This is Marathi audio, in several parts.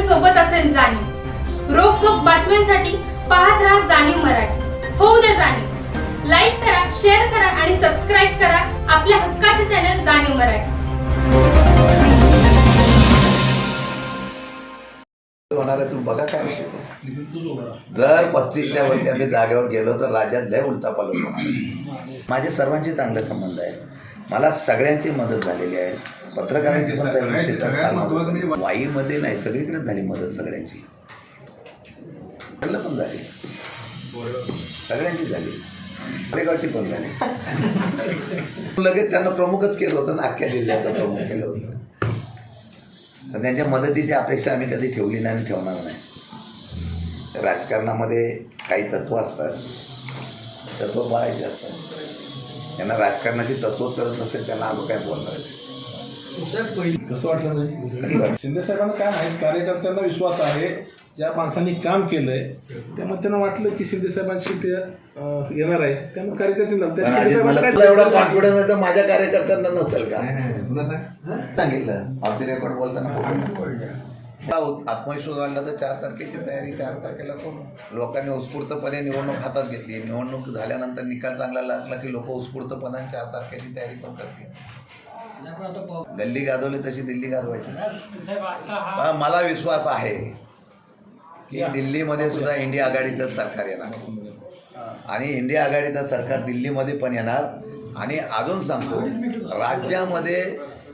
सोबत असेल जाणीव. रोखोक बातम्यांसाठी पाहत राहा जाणीव मराठी. होऊ द्या जाणीव. लाईक करा शेअर करा आणि सबस्क्राईब करा आपल्या हक्काचे चॅनल जाणीव मराठी. होणार आहे तुम्ही बघा काय विषय. जर पस्तीसच्या वरती आम्ही जागेवर गेलो तर राज्यात लय उलटा पालट होणार माझे सर्वांचे चांगले संबंध आहे मला सगळ्यांची मदत झालेली आहे. पत्रकारांची पण त्या. वाईमध्ये नाही सगळीकडे झाली मदत सगळ्यांची. सगळं पण झाली. सगळ्यांची झाली. गोरेगावची पण झाली. लगेच त्यांना प्रमुखच केलं होतं ना अख्ख्या जिल्ह्याचं प्रमुख केलं होतं. पण त्यांच्या मदतीची अपेक्षा आम्ही कधी ठेवली नाही आणि ठेवणार नाही. राजकारणामध्ये काही तत्व असतात. तत्व पाळायचे असतात. त्यांना राजकारणाची तत्वच करत नसेल त्यांना आम्ही काय बोलणार आहे? कसं वाटलं नाही? शिंदे साहेबांना काय माहीत? कार्यकर्त्यांना विश्वास आहे. ज्या माणसांनी काम केलंय त्यामुळे त्यांना वाटलं की शिंदे साहेबांशी ते येणार आहे. त्यामुळे तुला एवढा काय- कॉन्फिडन्स आहे तर माझ्या कार्यकर्त्यांना नसेल का? सांगितलं. ऑफ रेकॉर्ड बोलताना आत्मविश्वास वाढला तर चार तारखेची तयारी चार तारखेला करू लोकांनी उत्स्फूर्तपणे निवडणूक हातात घेतली. निवडणूक झाल्यानंतर निकाल चांगला लागला की लोक उत्स्फूर्तपणे चार तारखेची तयारी पण करतील. गल्ली गाजवली तशी दिल्ली गाजवायची. मला विश्वास आहे की दिल्लीमध्ये सुद्धा इंडिया आघाडीचं सरकार येणार. आणि इंडिया आघाडीचं सरकार दिल्लीमध्ये पण येणार. आणि अजून सांगतो राज्यामध्ये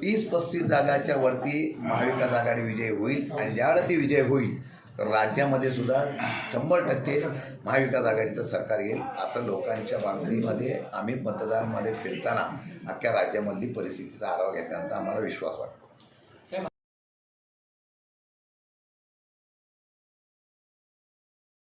तीस पस्तीस जागाच्या वरती महाविकास आघाडी विजय होईल आणि ज्यावेळेला ती विजय होईल तर राज्यामध्ये सुद्धा शंभर टक्के महाविकास आघाडीचं सरकार येईल. असं लोकांच्या मागणीमध्ये आम्ही मतदारांमध्ये फिरताना अख्ख्या राज्यामधली परिस्थितीचा आढावा घेतल्यानंतर आम्हाला विश्वास वाटतो.